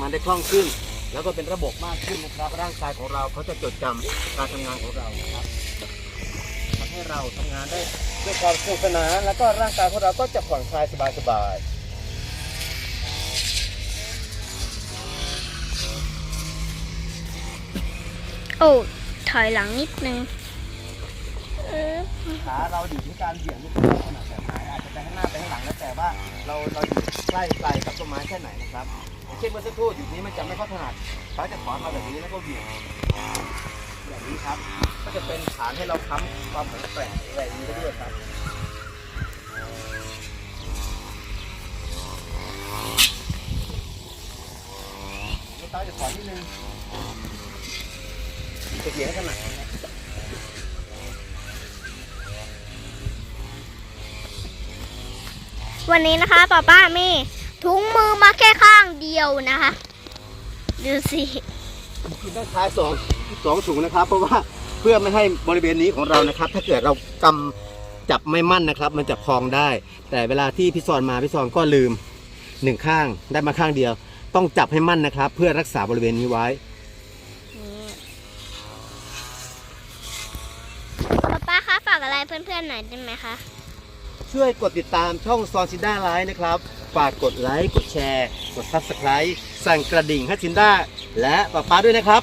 ำงานได้คล่องขึ้น แล้วก็เป็นระบบมากขึ้นนะครับ ร่างกายของเราเขาจะจดจำการทำงานของเรานะครับทำให้เราทำงานได้ด้วยความสนุกสนานแล้วก็ร่างกายของเราก็จะผ่อนคลายสบายๆโอ้ถอยหลังนิดนึงเออขาเราอยู่ที่การเหวี่ยงลูกเราขนาดแบบไหนอาจจะไปข้างหน้าไปข้างหลังแล้วแต่ว่าเราเราอยู่ใกล้ไกลกับต้นไม้ แค่ไหนนะครับอย่างเช่นเมื่อสักครู่อยู่นี้มันจะไม่ค่อยถนัดเขาจะถอนมาแบบนี้แล้วก็เหวี่ยงแบบนี้ครับ ก็จะเป็นฐานให้เราค้ำความแข็งแกร่งแรงนี้ได้ด้วยครับลูกตาจะถอนนิดนึงจะเหวี่ยงขนาดนะครับวันนี้นะคะป้าป้ามี่ ถุงมือมาแค่ข้างเดียวนะคะดูสิคุณต้องใช้สองสองถุงนะครับ เพราะว่าเพื่อไม่ให้บริเวณนี้ของเรานะครับ ถ้าเกิดเรากำจับไม่มั่นนะครับ มันจะพองได้ แต่เวลาที่พี่ซอนมาพี่ซอนก็ลืมหนึ่งข้างได้มาข้างเดียว ต้องจับให้มั่นนะครับ เพื่อรักษาบริเวณนี้ไว้ป้าป้าคะฝากอะไรเพื่อนๆหน่อยได้ไหมคะ ช่วยกดติดตามช่องซอนซินด้าไลฟ์นะครับ ฝากกดไลค์ กดแชร์ กดซับสไคร b e สั่งกระดิ่งให้ซินด้าและป้าป้าด้วยนะครับ